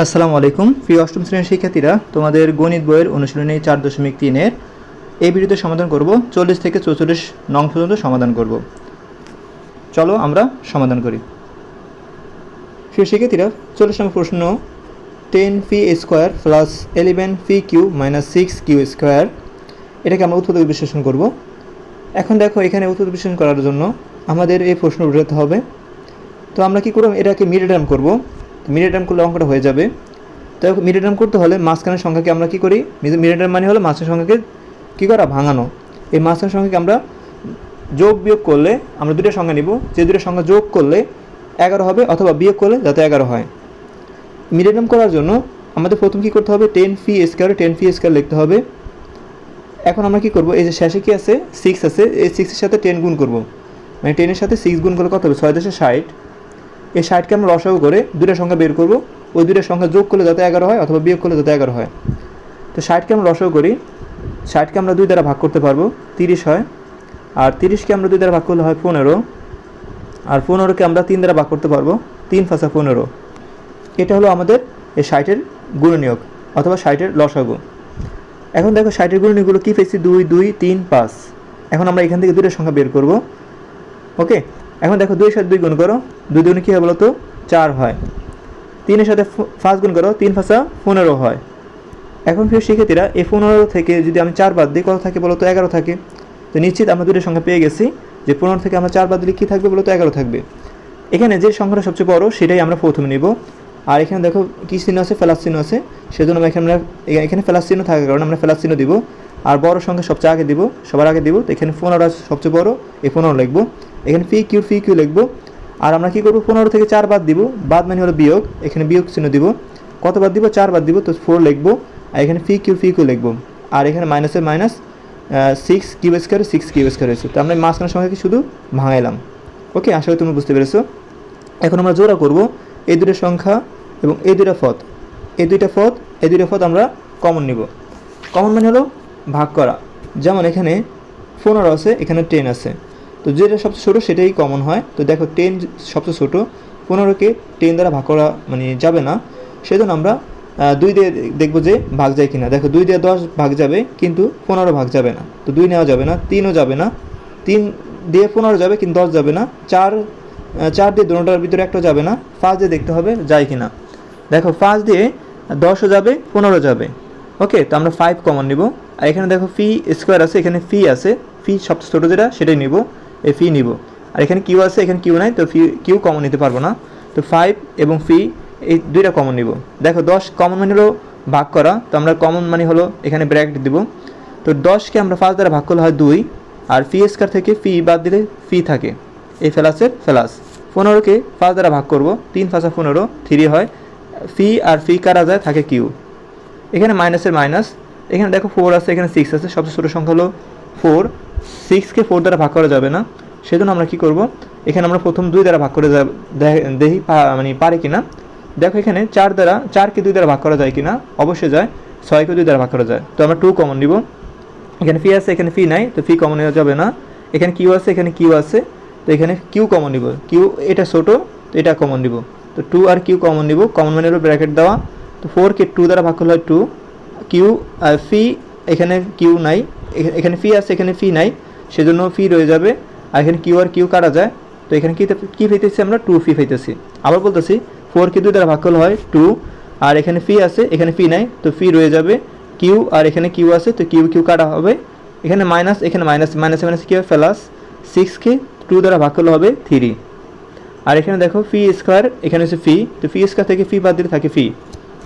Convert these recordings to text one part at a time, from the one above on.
আসসালামু আলাইকুম। প্রিয় অষ্টম শ্রেণির শিক্ষার্থীরা, তোমাদের গণিত বইয়ের অনুশীলনী চার দশমিক তিনের এই ভিডিওতে সমাধান করব। চল্লিশ থেকে চৌচল্লিশ নং পর্যন্ত সমাধান করব। চলো আমরা সমাধান করি। প্রিয় শিক্ষার্থীরা, চল্লিশ নম্বর প্রশ্ন ten p square plus eleven p q minus six q square এটাকে আমরা উৎপাদক বিশ্লেষণ করব। এখন দেখো, এখানে উৎপাদক বিশ্লেষণ করার জন্য আমাদের এই প্রশ্ন উঠাতে হবে। তো আমরা কী করব? এটাকে মিডিয়াম করব। মিডিয়াম করলে অঙ্কটা হয়ে যাবে। তো মিডিয়াম করতে হলে মাঝখানের সংখ্যাকে আমরা কী করি? মিডিয়াম মানে হলো মাঝখানের সংখ্যাকে কী করা? ভাঙানো। এই মাঝখানের সংখ্যাকে আমরা যোগ বিয়োগ করলে আমরা দুটো সংখ্যা নিব। যে দুটো সংখ্যা যোগ করলে এগারো হবে অথবা বিয়োগ করলে যাতে এগারো হয়। মিডিয়াম করার জন্য আমাদের প্রথম কী করতে হবে? Ten p square ten p square লিখতে হবে। এখন আমরা কী করব? এই যে শেষে কী আছে? সিক্স আছে। এই সিক্সের সাথে টেন গুণ করব। মানে টেনের সাথে সিক্স গুণ করলে কত হবে? ছয় দশে ষাট। এই ষাটকে আমরা রসাগু করে দুটো সংখ্যা বের করব। ওই দুটো সংখ্যা যোগ করলে যাতে এগারো হয় অথবা বিয়োগ করলে যাতে এগারো হয়। তো ষাটকে আমরা রসাগু করি। ষাটকে আমরা দুই দ্বারা ভাগ করতে পারব। তিরিশ হয়। আর তিরিশকে আমরা দুই দ্বারা ভাগ করলে হয় পনেরো। আর পনেরোকে আমরা তিন দ্বারা ভাগ করতে পারব। তিন ফাঁসা পনেরো। এটা হলো আমাদের এই ষাটের গুণনীয়ক অথবা ষাটের লসাগু এখন দেখো ষাটের গুণনীয়কগুলো কী পেয়েছি? দুই দুই, তিন, পাঁচ। এখন আমরা এখান থেকে দুটো সংখ্যা বের করব। ওকে? এখন দেখো দুই সাথে দুই গুণ করো। দুই দুগুণে কী হয় বলো তো? চার হয়। তিনের সাথে পাঁচ গুণ করো, তিন ফাঁসা পনেরো হয়। এখন প্রিয় শিক্ষার্থীরা, এই পনেরো থেকে যদি আমি চার বাদ দিই, কত থাকে বলো তো? এগারো থাকে। তো নিশ্চিত আমরা দুটো সংখ্যা পেয়ে গেছি যে পনেরো থেকে আমরা চার বাদ দিলে কী থাকবে বলো তো? এগারো থাকবে। এখানে যে সংখ্যাটা সবচেয়ে বড়, সেটাই আমরা প্রথমে নিব। আর এখানে দেখো, কী চিহ্ন আছে? ফেলাস চিহ্ন আছে। সেজন্য আমরা এখানে এখানে ফেলাস চিহ্ন থাকার কারণে আমরা ফেলাস চিহ্ন দিব। আর বড় সংখ্যা সবচেয়ে আগে দিব, সবার আগে দিব, তো এখানে পনেরো সবচেয়ে বড়, এই পনেরো লিখব। এখানে ফি কিউ ফি কিউ লিখব। আর আমরা কী করব? পনেরো থেকে চার বাদ দিব, বাদ মানে হলো বিয়োগ, এখানে বিয়োগ চিহ্ন দিব। কত বাদ দিব? চার বাদ দিব, তো ফোর লিখব। আর এখানে ফি কিউ ফি কিউ লিখব। আর এখানে মাইনাসের minus six q square six q square হয়েছে। তো আমরা মাঝখানের সংখ্যাকে শুধু ভাঙাইলাম। ওকে, আশা করি তুমি বুঝতে পেরেছ। এখন আমরা জোড়া করব। এই দুটো সংখ্যা এবং এই দুটো পথ এই দুইটা পথ এই দুইটা পথ আমরা কমন নিব। কমন মানে হলো ভাগ করা। যেমন এখানে পনেরো আছে, এখানে টেন আছে। তো যেটা সবচেয়ে ছোটো সেটাই কমন হয়। তো দেখো টেন সবচেয়ে ছোটো, পনেরোকে টেন দ্বারা ভাগ করা মানে যাবে না। সেজন্য আমরা দুই দিয়ে দেখব যে ভাগ যায় কিনা। দেখো দুই দিয়ে দশ ভাগ যাবে, কিন্তু পনেরো ভাগ যাবে না। তো দুই নেওয়া যাবে না, তিনও যাবে না। তিন দিয়ে পনেরো যাবে, কিন্তু দশ যাবে না। চার চার দিয়ে দুটার ভিতরে একটা যাবে না। পাঁচ দিয়ে দেখতে হবে যায় কিনা। দেখো পাঁচ দিয়ে দশও যাবে, পনেরো যাবে। ওকে তো আমরা ফাইভ কমন নিব। আর এখানে দেখো ফি স্কোয়ার আছে, এখানে ফি আছে। ফি সবচেয়ে ছোটো যেটা, সেটাই নিব। এই ফি নিব। আর এখানে কিউ আছে, এখানে কিউ নাই, তো ফি কিউ কমন নিতে পারব না। তো ফাইভ এবং ফি এই দুইটা কমন নিব। দেখো, দশ কমন মানে হলো ভাগ করা। তো আমরা কমন মানে হলো এখানে ব্র্যাকেট দিব। তো দশকে আমরা পাঁচ দ্বারা ভাগ করলে হয় দুই। আর ফি স্কোয়ার থেকে ফি বাদ দিলে ফি থাকে। এই ফেলাসের ফেলাস পনেরোকে পাঁচ দ্বারা ভাগ করব। তিন পাঁচা পনেরো থ্রি হয়। ফি আর ফি কারা যায়? থাকে কিউ এখানে মাইনাসের মাইনাস এখানে দেখো ফোর আছে, এখানে সিক্স আছে, সবচেয়ে ছোটো সংখ্যা হলো ফোর সিক্সকে ফোর দ্বারা ভাগ করা যাবে না, সেজন্য আমরা কি করব? এখানে আমরা প্রথম দুই দ্বারা ভাগ করে দেখি মানে পারে কিনা। দেখো এখানে চার দ্বারা চারকে দুই দ্বারা ভাগ করা যায় কিনা? অবশ্যই যায়। ছয়কে দুই দ্বারা ভাগ করা যায়। তো আমরা টু কমন নিব। এখানে ফি আছে, এখানে ফি নাই, তো ফি কমন নেওয়া যাবে না। এখানে কিউ আছে, এখানে কিউ আছে। তো এখানে কিউ কমন নিব। কিউ এটা ছোটো, তো এটা কমন নিব। তো টু আর কিউ কমন নিব। কমন মানে হলো ব্র্যাকেট দেওয়া। তো ফোরকে টু দ্বারা ভাগ করলে হয় টু কিউ ফি এখানে কিউ নাই এখানে ফি আছে এখানে ফি নাই সেজন্য ফি রয়ে যাবে আর এখানে কিউ আর কিউ কাটা যায় তো এখানে কী কী পেতেছি আমরা টু ফি পেতেছি আবার বলতেছি ফোর কে দুই দ্বারা ভাগ করলে হয় টু আর এখানে ফি আছে এখানে ফি নাই তো ফি রয়ে যাবে কিউ আর এখানে কিউ আছে তো কিউ কিউ কাটা হবে এখানে মাইনাস এখানে মাইনাস মাইনাস মাইনাস কী হবে প্লাস সিক্সকে টু দ্বারা ভাগ করলে হবে থ্রি আর এখানে দেখো ফি স্কোয়ার এখানে হচ্ছে ফি তো ফি স্কোয়ার থেকে ফি বাদ দিলে থাকে ফি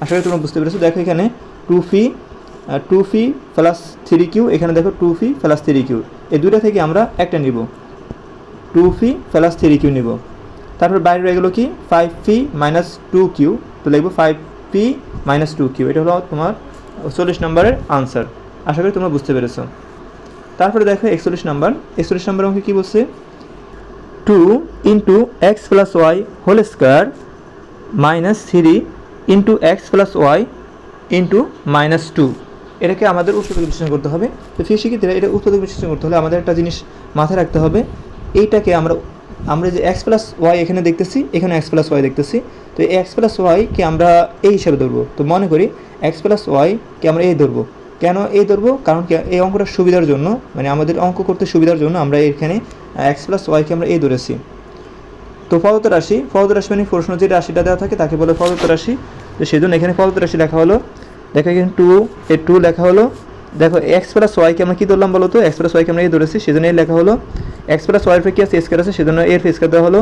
আশা করি তোমরা বুঝতে পেরেছ। দেখো এখানে two p two p plus three q এখানে দেখো two p plus three q এই দুটা থেকে আমরা একটা নিব। Two p plus three q নিব। তারপর বাইরে রয়ে গেলো কি? Five p minus two q তো লিখব five p minus two q এটা হলো তোমার চল্লিশ নম্বরের আনসার আশা করি তোমরা বুঝতে পেরেছ। তারপরে দেখো একচল্লিশ নাম্বার। একচল্লিশ নাম্বার আমাকে কী বলছে? Two into x plus y whole square minus three into x plus y into minus two এটাকে আমাদের উৎপাদক বিশ্লেষণ করতে হবে। তো ফির শিক্ষিতরা এটা উৎপাদক বিশ্লেষণ করতে হলে আমাদের একটা জিনিস মাথায় রাখতে হবে। এইটাকে আমরা আমরা যে এক্স প্লাস ওয়াই এখানে দেখতেছি, এখানে এক্স প্লাস ওয়াই দেখতেছি। তো এই এক্স প্লাস ওয়াইকে আমরা এই হিসাবে ধরবো। তো মনে করি এক্স প্লাস ওয়াইকে আমরা এই ধরবো। কেন এই ধরবো? কারণ এই অঙ্কটা সুবিধার জন্য মানে আমাদের অঙ্ক করতে সুবিধার জন্য আমরা এখানে এক্স প্লাস ওয়াইকে আমরা এই ধরেছি। তো ফলত রাশি ফলত রাশি মানে প্রশ্ন যে রাশিটা দেওয়া থাকে তাকে বলে ফলত রাশি। তো সেই জন্য এখানে ফলত রাশি লেখা হলো, দেখো এখানে টু এ টু লেখা হলো। দেখো এক্স প্লাস ওয়াইকে আমরা কী ধরলাম বলো তো? এক্স প্লাস ওয়াইকে আমরা এই ধরেছি, সেজন্য এই লেখা হলো এক্স প্লাস ওয়াই কি আছে? স্কোয়ার আছে, সেজন্য এর স্কোয়ার দেওয়া হলো।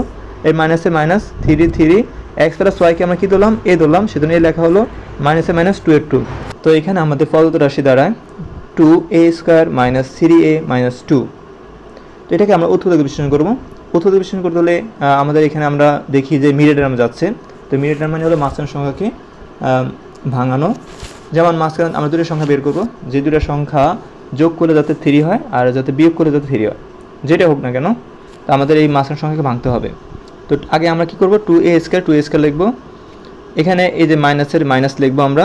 এর মাইনাসে minus three three x plus ওয়াইকে আমরা কী ধরলাম? এ ধরলাম, সেজন্য এই লেখা হলো মাইনাসে মাইনাস টু এর টু তো এখানে আমাদের ফলত রাশি দ্বারা two a square minus three a minus two তো এটাকে আমরা উৎপাদক বিশ্লেষণ করব। উৎপাদক বিশ্লেষণ করতে হলে আমাদের এখানে আমরা দেখি যে মিডে টার্ম যাচ্ছে। তো মিডে টার্ম মানে হলো মাঝখান সংখ্যাকে ভাঙানো। যেমন মাঝখান আমরা দুটো সংখ্যা বের করব, যে দুটো সংখ্যা যোগ করলে যাতে থ্রি হয় আর যাতে বিয়োগ করলে যাতে থ্রি হয়। যেটা হোক না কেন, তো আমাদের এই মাঝখান সংখ্যাকে ভাঙতে হবে। তো আগে আমরা কি করব? Two a square two a square লিখব। এখানে এই যে মাইনাসের মাইনাস লিখব আমরা।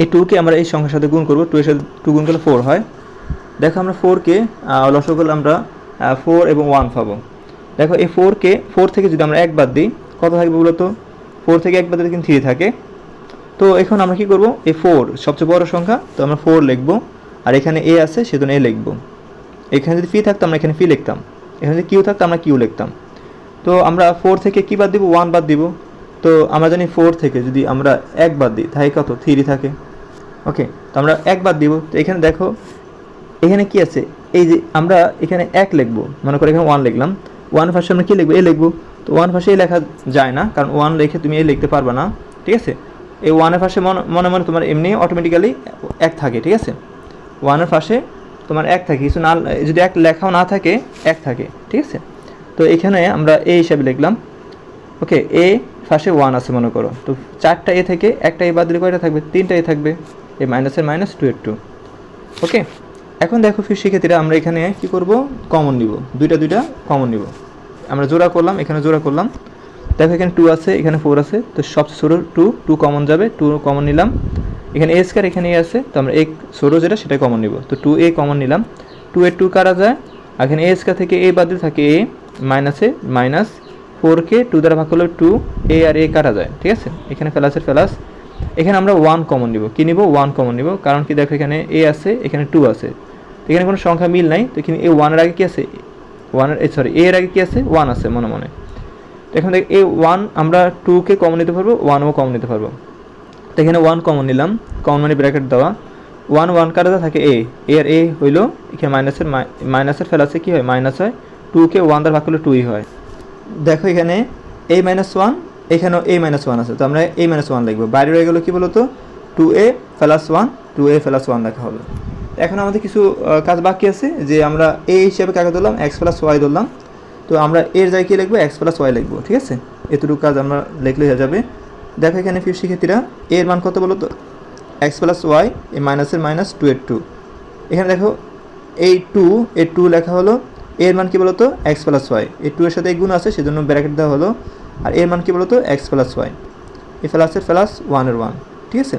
এই টুকে আমরা এই সংখ্যার সাথে গুণ করব। টু এর সাথে টু গুণ করলে ফোর হয়। দেখো আমরা ফোরকে লসগোল আমরা ফোর এবং ওয়ান পাবো। দেখো এই ফোরকে ফোর থেকে যদি আমরা এক বাদ দিই, কত থাকবে বলতো ফোর থেকে এক বাদ দিলে কিন্তু থ্রি থাকে। তো এখন আমরা কি করব? এই ফোর সবচেয়ে বড় সংখ্যা, তো আমরা ফোর লিখব। আর এখানে এ আছে, সেজন্য এ লিখব। এখানে যদি ফি থাকতো, আমরা এখানে ফি লিখতাম। এখানে যদি কিউ থাকতো, আমরা কিউ লিখতাম। তো আমরা ফোর থেকে কী বাদ দিব? ওয়ান বাদ দিব। তো আমরা জানি ফোর থেকে যদি আমরা এক বাদ দিই তাই কত? থ্রি থাকে। ওকে তো আমরা এক বাদ দিব। তো এখানে দেখো, এখানে কি আছে? এই যে আমরা এখানে এক লিখব। মনে করো এখানে ওয়ান লিখলাম। ওয়ান ফার্স্ট আমরা কী লিখব? এ লিখব। তো ওয়ান ভাষায় লেখা যায় না, কারণ ওয়ান লিখে তুমি এ লিখতে পারবে না, ঠিক আছে? এই ওয়ানের পাশে মনে মনে তোমার এমনি অটোমেটিক্যালি এক থাকে, ঠিক আছে? ওয়ানের পাশে তোমার এক থাকে, কিছু না, যদি এক লেখাও না থাকে, এক থাকে, ঠিক আছে? তো এখানে আমরা এ হিসাবে লিখলাম, ওকে, এ ফার্স্টে ওয়ান আছে মনে করো। তো চারটা এ থেকে, একটা এ বাদ দিলে কয়টা থাকবে? তিনটা এ থাকবে, এ মাইনাসের মাইনাস টু এর টু ওকে? এখন দেখো ফির শিক্ষার্থীরা, আমরা এখানে কি করব? কমন নিব। দুইটা দুইটা কমন নিব। আমরা জোড়া করলাম, এখানে জোড়া করলাম। দেখো এখানে টু আছে, এখানে ফোর আছে। তো সবচেয়ে ছোটো টু টু কমন যাবে টু কমন নিলাম। এখানে এ স্কোয়ার এখানে এ আছে। তো আমরা এ ছোটো যেটা, সেটা কমন নিব। তো টু এ কমন নিলাম। টু এ টু কারা যায়? এখানে এ স্কোয়ার থেকে এ বাদ থাকে এ মাইনাসে মাইনাস ফোর কে টু দ্বারা ভাগ করলে টু এ আর এ কাটা যায়? ঠিক আছে? এখানে ফেলাসের ফেলাস এখানে আমরা ওয়ান কমন নিব। কী নিব? ওয়ান কমন নিব। কারণ কি দেখো এখানে এ আছে, এখানে টু আছে। এখানে কোনো সংখ্যা মিল নাই। তো এখানে এ ওয়ানের আগে কি আছে? ওয়ানের সরি এ এর আগে কি আছে? ওয়ান আছে মনে মনে। এখন দেখ এ ওয়ান আমরা টুকে কমন নিতে পারব ওয়ানও কমন নিতে পারব। তো এখানে ওয়ান কমন নিলাম। কমন মানে ব্র্যাকেট দেওয়া। ওয়ান ওয়ান কাটাতে থাকে এ এর এ হইল, এখানে মাইনাসের মাইনাসের ফেলাসে কী হয়? মাইনাস হয়। টুকে ওয়ান দ্বারা ভাগ করলে টুই হয়। দেখো এখানে এ মাইনাস ওয়ান এখানেও এ মাইনাস ওয়ান আছে, তো আমরা এ মাইনাস ওয়ান লিখব। বাইরে রয়ে গেলো কী বলতো? Two a plus one two a plus one লেখা হলো এখন আমাদের কিছু কাজ বাকি আছে, যে আমরা এ হিসেবে কাকে ধরলাম? এক্স প্লাস ওয়াই ধরলাম। তো আমরা এর জায়গায় কী লিখব? এক্স প্লাস ওয়াই লিখব, ঠিক আছে? এতটুকু কাজ আমরা লিখলে হয়ে যাবে। দেখো এখানে ফির শিক্ষার্থীরা এর মান কত বলো তো এক্স প্লাস ওয়াই এ মাইনাসের মাইনাস টু এর টু এখানে দেখো এই টু এর টু লেখা হলো। এর মান কি বলতো? এক্স প্লাস ওয়াই এই টু এর সাথে গুণ আছে, সেজন্য ব্র্যাকেট দেওয়া হলো। আর এর মান কি বলতো? এক্স প্লাস ওয়াই এই প্লাসের প্লাস ওয়ানের ওয়ান ঠিক আছে?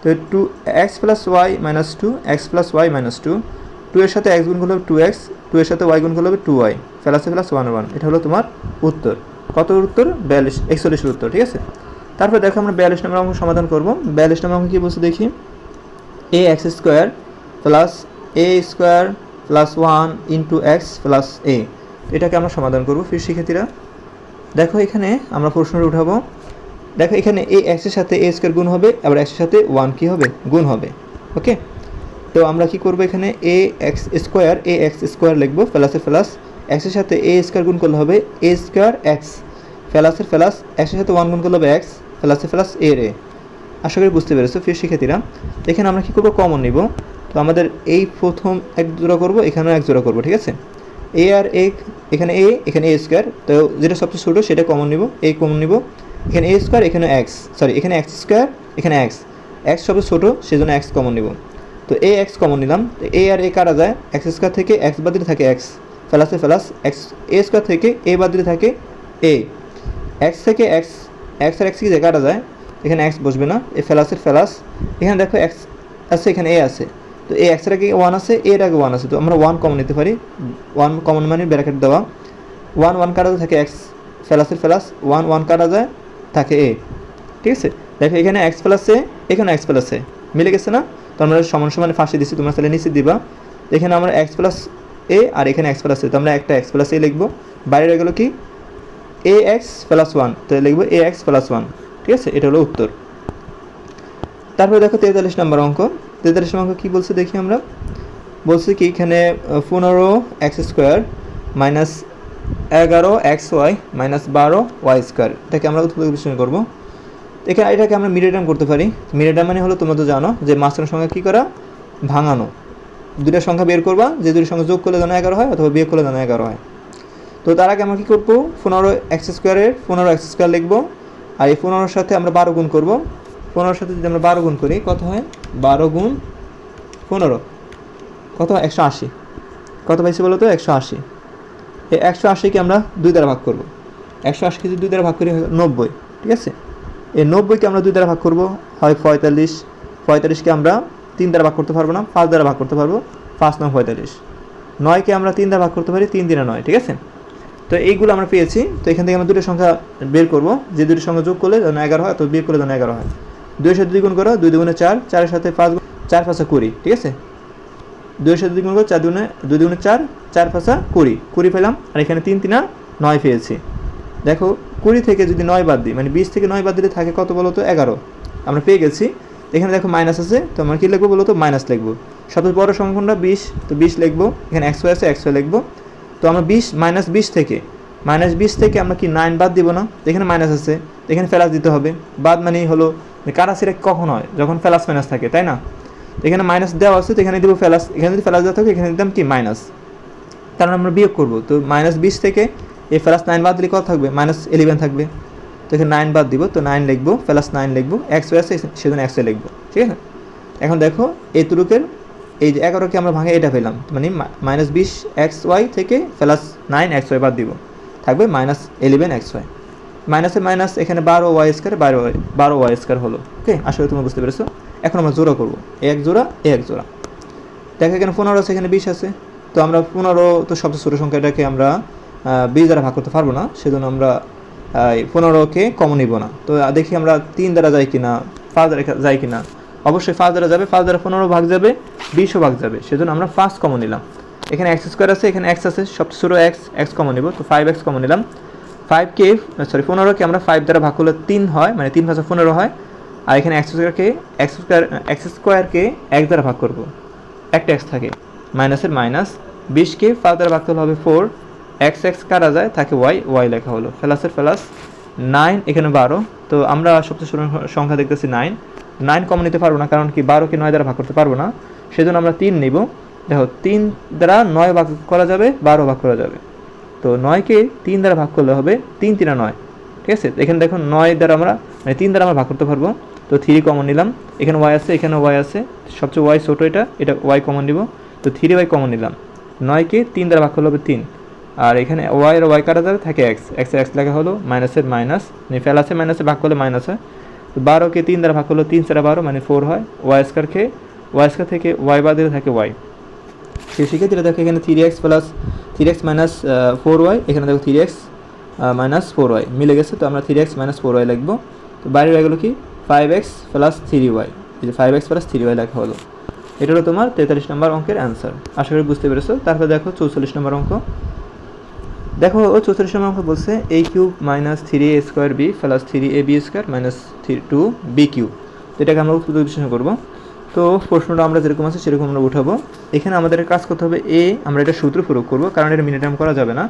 তো two x plus y minus two x plus y minus two two এর সাথে এক্স গুণ করলে হবে টু এক্স টু এর সাথে ওয়াই গুণ করলে হবে টু ওয়াই প্লাসে প্লাস ওয়ান ওয়ান এটা হলো তোমার উত্তর। কত উত্তর? বিয়াল্লিশ, একচল্লিশের উত্তর, ঠিক আছে? তারপর দেখো আমরা বিয়াল্লিশ নম্বর অঙ্ক সমাধান করব। বিয়াল্লিশ নম্বর অঙ্ক কী বলছে দেখি? A x square plus a square plus one into x plus a এটাকে আমরা সমাধান করব ফির শিক্ষার্থীরা দেখো এখানে আমরা প্রশ্নটা উঠাবো দেখো এখানে এ এক্সের সাথে এ স্কোয়ার গুণ হবে, আবার এক্সের সাথে ওয়ান কী হবে? গুণ হবে ওকে তো আমরা কি করব এখানে? A x square a x square লিখব প্লাসের প্লাস এক্সের সাথে এ স্কোয়ার গুণ করলে হবে এ স্কোয়ার এক্স প্লাসের প্লাস এক্সের সাথে ওয়ান গুণ করলে হবে এক্স প্লাসের প্লাস এ রে। আশা করি বুঝতে পেরেছ ফির শিক্ষার্থীরা। এখানে আমরা কী করব? কমন নিব। তো আমাদের এই প্রথম এক জোড়া করব, এখানেও এক জোড়া করব, ঠিক আছে? এ আর এ এখানে এ এখানে এ স্কোয়ার তো যেটা সবচেয়ে ছোটো সেটা কমন নিব এ কমন নিব। এখানে এ স্কোয়ার এখানে এক্স সরি এখানে এক্স স্কোয়ার এখানে এক্স এক্স সবচেয়ে ছোটো, সেজন্য এক্স কমন নিব। তো এ এক্স কমন নিলাম। তো এ আর এ কাটা যায়? এক্স স্কোয়ার থেকে এক্স বাদ দিলে থাকে এক্স প্লাসে প্লাস এক্স এ স্কোয়ার থেকে এ বাদ দিলে থাকে এ এক্স থেকে এক্স এক্স আর এক্স কি যায়? কাটা যায়? এখানে এক্স বসবে না। এ ফেলাসের ফেলাস এখানে দেখো এক্স আছে, এখানে এ আছে। তো এ এক্সের আগে ওয়ান আছে, এর আগে ওয়ান আছে, তো আমরা ওয়ান কমন নিতে পারি। ওয়ান কমন মানে ব্র্যাকেট দেওয়া। ওয়ান ওয়ান কাটা থাকে এক্স প্লাসের প্লাস ওয়ান ওয়ান কাটা যায় থাকে এ ঠিক আছে? দেখো, এখানে এক্স প্লাস এ এখানে এক্স প্লাস এ মিলে গেছে না? তো আমরা সমান সমান ফাঁসি দিচ্ছি তোমরা তাহলে নিচে দিবা। এখানে আমরা এক্স প্লাস এ আর এখানে এক্স প্লাস এ তো আমরা একটা এক্স প্লাস এ লিখব। বাইরে গেলো কি? এ এক্স প্লাস ওয়ান তো লিখব এ এক্স প্লাস ওয়ান ঠিক আছে? এটা হলো উত্তর। তারপরে দেখো তেতাল্লিশ নম্বর অঙ্ক। তেতাল্লিশ অঙ্ক কী বলছে দেখি আমরা? বলছে কি এখানে পনেরো এক্স স্কোয়ার মাইনাস এগারো এক্স ওয়াই মাইনাস বারো ওয়াই স্কোয়ার এটাকে আমরা বিশ্লেষণ করব। এখানে এটাকে আমরা মিডিয়াটাম করতে পারি। মিডিয়াটাম মানে হলো তোমরা তো জানো যে মাঝখানের সংখ্যা কী করা? ভাঙানো। দুটা সংখ্যা বের করবা, যে দুইটা সংখ্যা যোগ করলে যেন এগারো হয় অথবা বিয়োগ করলে যেন এগারো হয়। তো তার আগে আমরা কী করব? পনেরো এক্স স্কোয়ারের পনেরো এক্স স্কোয়ার লিখব। আর এই পনেরোর সাথে আমরা বারো গুণ করব। পনেরোর সাথে যদি আমরা বারো গুণ করি, কত হয়? বারো গুণ পনেরো। কত? একশো আশি। কত পাইছি বলো তো একশো আশি। এই একশো আশিকে আমরা দুই দ্বারা ভাগ করব। একশো আশিকে দুই দ্বারা ভাগ করি নব্বই, ঠিক আছে? এই নব্বইকে আমরা দুই দ্বারা ভাগ করব হয় পঁয়তাল্লিশ। পঁয়তাল্লিশকে আমরা তিন দ্বারা ভাগ করতে পারব না, পাঁচ দ্বারা ভাগ করতে পারব, পাঁচ নয় পঁয়তাল্লিশ। নয়কে আমরা তিন দ্বারা ভাগ করতে পারি, তিন দিনে নয়, ঠিক আছে? তো এইগুলো আমরা পেয়েছি। তো এখান থেকে আমরা দুটো সংখ্যা বের করব। যে দুটো সংখ্যা যোগ করলে যেন এগারো হয় তো বের করলে যেন এগারো হয়। দুইয়ের সাথে দুই গুণ করো, দুই দুগুণে চার, চারের সাথে পাঁচ চার পাঁচা কুড়ি, ঠিক আছে? দুইয়ের সাথে দুই গুণ করো, চার দুগুণে, দুই দুগুণে চার চার পাঁচা কুড়ি কুড়ি পেলাম, আর এখানে তিন, তিনা নয় পেয়েছি। দেখো, কুড়ি থেকে যদি নয় বাদ দিই মানে বিশ থেকে নয় বাদ দিলে থাকে কত বলো তো এগারো। আমরা পেয়ে গেছি। এখানে দেখো মাইনাস আছে, তো আমরা কী লিখব বলো তো মাইনাস লিখব। সবচেয়ে বড় সংখ্যাটা বিশ, তো বিশ লিখব। এখানে একশো আছে একশো লিখব। তো আমরা বিশ মাইনাস বিশ থেকে মাইনাস বিশ থেকে আমরা কি নাইন বাদ দিব না? এখানে মাইনাস আছে। এখানে ফেরাস দিতে হবে। বাদ মানেই হলো কারাসিরা কখন হয়? যখন ফেলাস মাইনাস থাকে, তাই না? এখানে মাইনাস দেওয়া আছে, তো এখানে দিব ফেলাস। এখানে যদি ফেলাস দেওয়া থাকে, এখানে দিতাম কি? মাইনাস কারণ আমরা বিয়োগ করব। তো মাইনাস বিশ থেকে এই প্লাস নাইন বাদ দিলে কত থাকবে? মাইনাস ইলেভেন থাকবে। তো এখানে নাইন বাদ দিব, তো নাইন লিখব প্লাস নাইন লিখব। একশো আছে, সেজন্য একশো লিখব, ঠিক আছে? এখন দেখো এই তুরুকের এই যে এগারোকে আমরা ভাঙে এটা পেলাম। মানে মাইনাস বিশ এক্স ওয়াই থেকে প্লাস নাইন এক্স ওয়াই বাদ দিব। থাকবে মাইনাস ইলেভেন এক্স ওয়াই মাইনাসে মাইনাস এখানে বারো ওয়াই স্কোয়ার বারো বারো ওয়াই স্কোয়ার হলো। ওকে আশা করি তোমরা বুঝতে পেরেছ। এখন আমরা জোড়া করব। এক জোড়া এক জোড়া। দেখো এখানে পনেরো আছে, এখানে বিশ আছে। তো আমরা পনেরো, তো সবচেয়ে ছোটো সংখ্যাটাকে আমরা বিশ দ্বারা ভাগ করতে পারব না। সেজন্য আমরা পনেরোকে কমন নিব না। তো দেখি আমরা তিন দ্বারা যাই কিনা, পাঁচ দ্বারা যাই কিনা। অবশ্যই পাঁচ দ্বারা যাবে, পাঁচ দ্বারা পনেরো ভাগ যাবে, বিশও ভাগ যাবে। সেজন্য আমরা ফার্স্ট কমন নিলাম। এখানে এক্স স্কোয়ার আছে, এখানে এক্স আছে, সবচেয়ে ছোটো এক্স এক্স কমন নিব। তো ফাইভ এক্স কমন নিলাম। ফাইভকে সরি পনেরোকে আমরা ফাইভ দ্বারা ভাগ করলে তিন হয় মানে তিন ভাষা পনেরো হয়। আর এখানে এক্স স্কোয়ারকে এক্স স্কোয়ার এক্স স্কোয়ারকে এক দ্বারা ভাগ করব। একটা এক্স থাকে। মাইনাসের মাইনাস বিশকে ফাইভ দ্বারা ভাগ করলে হবে ফোর এক্স এক্স কাটা যায়? থাকে ওয়াই ওয়াই লেখা হলো। ফেলাসের ফেলাস নাইন এখানে বারো। তো আমরা সবচেয়ে সংখ্যা দেখতেছি নাইন নাইন কমন নিতে পারব না, কারণ কি বারোকে নয় দ্বারা ভাগ করতে পারব না। সেজন্য আমরা তিন নিব। দেখো, তিন দ্বারা নয় ভাগ করা যাবে, বারো ভাগ করা যাবে। তো নয়কে তিন দ্বারা ভাগ করলে হবে তিন তিনা নয়। ঠিক আছে? এখানে দেখুন নয় দ্বারা আমরা মানে তিন দ্বারা আমরা ভাগ করতে পারব। তো থ্রি কমন নিলাম। এখানে ওয়াই আছে, এখানে ওয়াই আছে। সবচেয়ে ওয়াই ছোটো এটা এটা ওয়াই কমন নিব। তো থ্রি ওয়াই কমন নিলাম। নয়কে তিন দ্বারা ভাগ করলে হবে তিন। আর এখানে ওয়াই আর ওয়াই কাটা যাবে থাকে এক্স এক্স এক্স লেখা হলো মাইনাসের মাইনাস মানে ফেলাসে মাইনাসে ভাগ করলে মাইনাস হয়। তো বারোকে তিন দ্বারা ভাগ করলে তিন চারা বারো মানে ফোর হয়। ওয়াই স্কোয়ার খেয়ে ওয়াই স্কোয়ার থেকে ওয়াই বাদ দিলে থাকে ওয়াই সেই সেক্ষেত্রে দেখো এখানে three x plus three x minus four y এখানে দেখো three x minus four y মিলে গেছে, তো আমরা three x minus four y লিখব। তো বাইরে রয়ে গেলো কি? Five x plus three y এই যে five x plus three y লেখা হলো। এটা হলো তোমার তেতাল্লিশ নম্বর অঙ্কের অ্যান্সার আশা করি বুঝতে পেরেছ। তারপর দেখো চৌচল্লিশ নম্বর অঙ্ক। দেখো, ও চৌচল্লিশ নম্বর অঙ্ক বলছে a cube minus three a square b plus three a b square minus three two b cube তো এটাকে আমরা উৎপাদক বিশ্লেষণ করব। তো প্রশ্নটা আমরা যেরকম আছে সেরকম আমরা উঠাবো। এখানে আমাদের কাজ করতে হবে এ আমরা এটা সূত্র প্রয়োগ করব, কারণ এটা মিনিটাম করা যাবে না।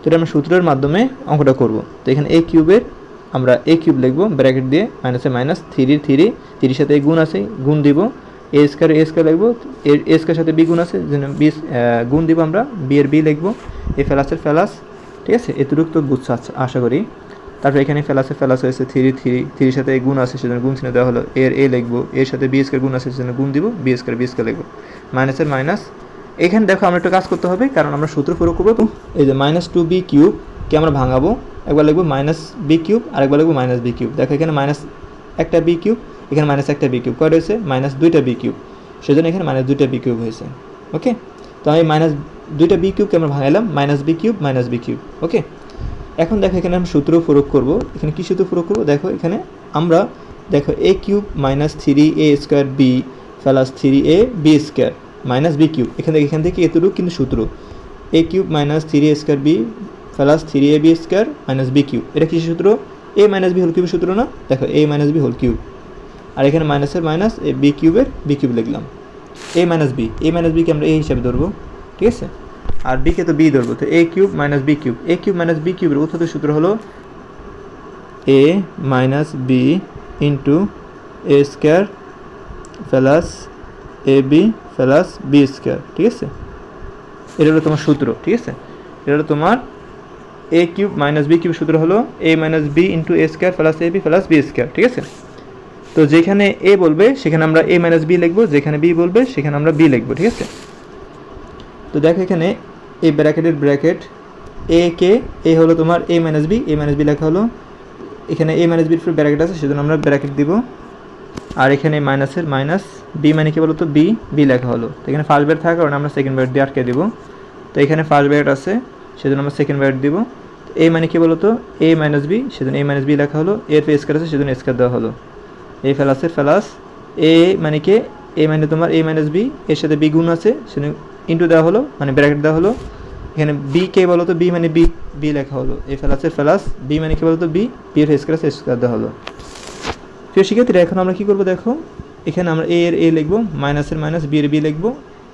তো এটা আমরা সূত্রের মাধ্যমে অঙ্কটা করব। তো এখানে এ কিউবের আমরা এ কিউব লিখব ব্র্যাকেট দিয়ে মাইনাসে মাইনাস থ্রি থ্রি থ্রির সাথে গুণ আছে, গুণ দিব। এ স্কোয়ার এ স্কোয়ার লিখব, এর এ স্কোয়ার সাথে বি গুণ আছে বি গুণ দিব আমরা বি এর বি লিখব এ ফেলাসের ফেলাস ঠিক আছে? এতটুকু তো বুঝছ আচ্ছা- আশা করি। তারপর এখানে ফেলাসে ফেলাস হয়েছে, থ্রি থ্রি, থ্রির সাথে গুণ আছে, সেজন্য গুণ চিহ্ন দেওয়া হলো। এর, এ লিখব, এর সাথে বি স্কোয়ার গুণ আছে, সেজন্য গুণ দিব, বি স্কোয়ার বি স্কোয়ার লিখব। মাইনাসের মাইনাস এখানে দেখো আমরা একটু কাজ করতে হবে, কারণ আমরা সূত্র প্রয়োগ করব। এই যে মাইনাস টু বি কিউবকে আমরা ভাঙাবো? একবার লিখব মাইনাস বি কিউব আর একবার লিখব মাইনাস বি কিউব দেখো এখানে মাইনাস একটা বি কিউব এখানে মাইনাস একটা বি কিউব কয়টা হয়েছে? মাইনাস দুইটা বি কিউব সেজন্য এখানে মাইনাস দুইটা বি কিউব হয়েছে। ওকে তো আমি মাইনাস দুইটা বি কিউবকে আমরা ভাঙাইলাম minus B cube minus B cube okay এখন দেখো এখানে আমি সূত্র প্রয়োগ করব। এখানে কী সূত্র প্রয়োগ করব? দেখো এখানে আমরা দেখো A cube minus three A square B plus three A B square minus B cube. এখান থেকে এখান থেকে এতটুকু কিন্তু সূত্র। A cube minus three A square B plus three A B square minus B cube. এটা কী সূত্র? এ মাইনাস বি হোল কিউবের সূত্র না? দেখো A minus B whole cube আর এখানে মাইনাসের মাইনাস এ বি কিউবের বি কিউব লিখলাম। A minus B A minus বিকে আমরা এ হিসাবে ধরবো। ঠিক আছে? আর বিকে তো বি ধরবো, তো A cube minus B cube A cube minus B কিউবের উত্তর সূত্র হলো A minus B into A square plus A B plus B square ঠিক আছে? এটা হলো তোমার সূত্র, ঠিক আছে? এটা হলো তোমার A cube minus B cube সূত্র হলো A minus B into A square plus A B plus B square ঠিক আছে? তো যেখানে এ বলবে, সেখানে আমরা এ মাইনাস বি লিখব, যেখানে বি বলবে, সেখানে আমরা বি লিখব, ঠিক আছে? তো দেখো এখানে এই ব্র্যাকেটের ব্র্যাকেট এ কে এ হলো তোমার A minus B A minus B লেখা হলো। এখানে এ মাইনাস বির ব্র্যাকেট আছে, সেজন্য আমরা ব্র্যাকেট দিব। আর এখানে মাইনাসের মাইনাস বি মানে কি বলতো? বি বি লেখা হলো। তো এখানে ফার্স্ট ব্যাট থাকার কারণে আমরা সেকেন্ড ব্যাট দিয়ে আটকে দিব। তো এখানে ফার্স্ট ব্যাট আছে, সেজন্য আমরা সেকেন্ড ব্যাট দিব। এ মানে কি বলতো? এ মাইনাস বি সেজন্য এ মাইনাস বি লেখা হলো। এর স্কোয়ার আছে, সেজন্য স্কোয়ার দেওয়া হলো। এই ফেলাসের ফেলাস এ মানে কে? এ মানে তোমার এ মাইনাস বি এর সাথে বি গুণ আছে সেখানে ইন্টু দেওয়া হলো মানে ব্র্যাকেট দেওয়া হলো। এখানে বি কে বলো তো বি মানে বি বি লেখা হলো। এই ফেলাসের ফেলাস বি মানে কি বলতো বি বি এর স্কোয়ার স্কোয়ার দেওয়া হলো। প্রিয় শিক্ষার্থীরা এখন আমরা কী করব দেখো? এখানে আমরা এ এর এ লিখব মাইনাসের মাইনাস বি এর বি লিখব।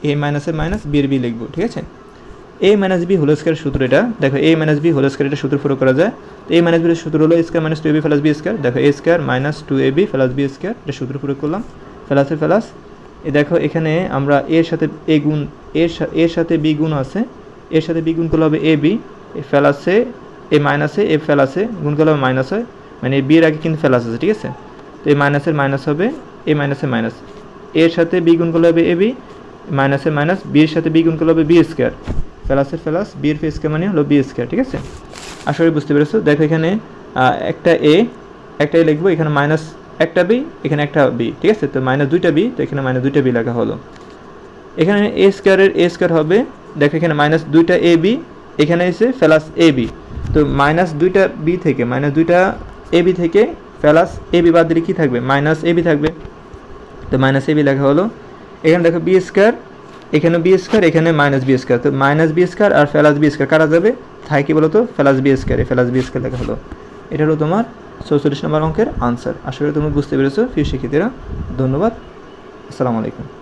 এ মাইনাসের মাইনাস বি এর বি লিখব, ঠিক আছে? A minus B whole square সূত্র এটা। দেখো A minus B whole square এটা সূত্র প্রয়োগ করা যায়। তো এ মাইনাস বি সূত্র হলো square minus two A B plus B square দেখো A square minus two A B plus B square এটা সূত্র প্রয়োগ করলাম। ফেলাসের ফেলাস এ দেখো, এখানে আমরা এর সাথে এ গুণ, এর এর সাথে বি গুণ আছে। এর সাথে বি গুণ করলে হবে এ বি, এ ফেলাসে এ মাইনাসে এ ফেলাসে গুণ করলে হবে মাইনাস হয়। মানে বি এর আগে কিন্তু ফেলাস আছে, ঠিক আছে? তো এই মাইনাসের মাইনাস হবে, এ মাইনাসের মাইনাস এর সাথে বি গুণ করলে হবে এ বি মাইনাসের মাইনাস বি এর সাথে বি গুণ করলে হবে বি স্কোয়ার ফেলাসের ফেলাস বি এর স্কোয়ার মানে হলো বি স্কোয়ার ঠিক আছে? আশা করি বুঝতে পেরেছ। দেখো এখানে একটা এ একটা এ লিখব, এখানে মাইনাস একটা বি এখানে একটা বি ঠিক আছে? তো মাইনাস দুইটা বি তো এখানে মাইনাস দুইটা বি লেখা হলো। এখানে এ স্কোয়ারের এ স্কোয়ার হবে, দেখো এখানে মাইনাস দুইটা এ বি এখানে এসে ফেলাস এ বি তো মাইনাস দুইটা বি থেকে মাইনাস দুইটা এ বি থেকে ফেলাস এ বি বাদ দিলে কী থাকবে? মাইনাস এ বি থাকবে। তো মাইনাস এ বি লেখা হলো। এখানে দেখো বি স্কোয়ার এখানে বি স্কোয়ার এখানে মাইনাস বি স্কোয়ার তো মাইনাস বি স্কোয়ার আর ফেলাস বি স্কোয়ার কারা যাবে? থাকে কি বলতো? Plus B square plus B square লেখা হলো। এটা হলো তোমার চৌচল্লিশ নম্বর অঙ্কের আনসার আশা করি তুমি বুঝতে পেরেছ। ফির শিক্ষার্থীরা ধন্যবাদ। আসসালামু আলাইকুম।